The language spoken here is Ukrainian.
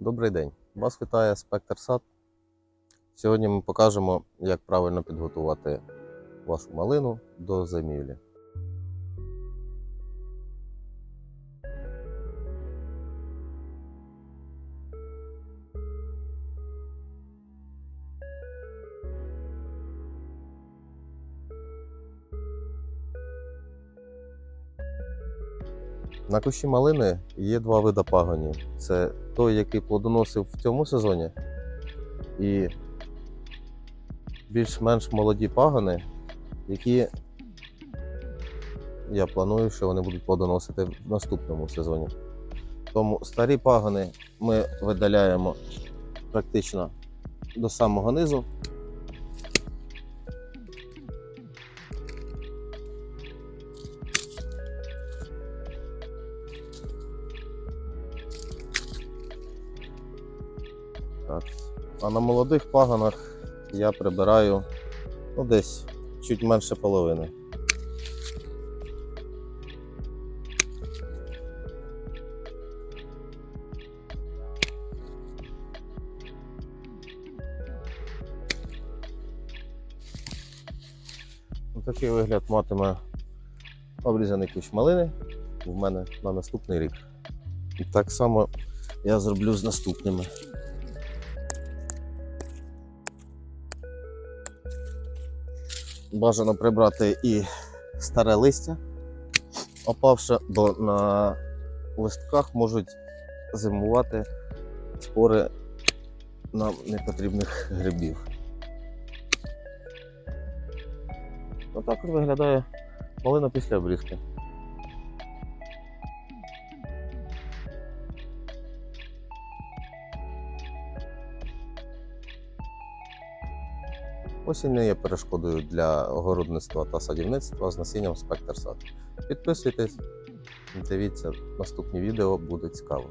Добрий день! Вас вітає Спектр Сад. Сьогодні ми покажемо, як правильно підготувати вашу малину до зимівлі. На кущі малини є два види пагонів. Це той, який плодоносив в цьому сезоні, і більш-менш молоді пагони, які я планую, що вони будуть плодоносити в наступному сезоні. Тому старі пагони ми видаляємо практично до самого низу. Так. А на молодих пагонах я прибираю ну, десь чуть менше половини. Такий вигляд матиме обрізаний кущ малини в мене на наступний рік. І так само я зроблю з наступними. Бажано прибрати і старе листя, опавше, бо на листках можуть зимувати спори нам непотрібних грибів. Отак от виглядає малина після обрізки. Осінь не є перешкодою для огородництва та садівництва з насінням спектр сад. Підписуйтесь, дивіться наступні відео, буде цікаво.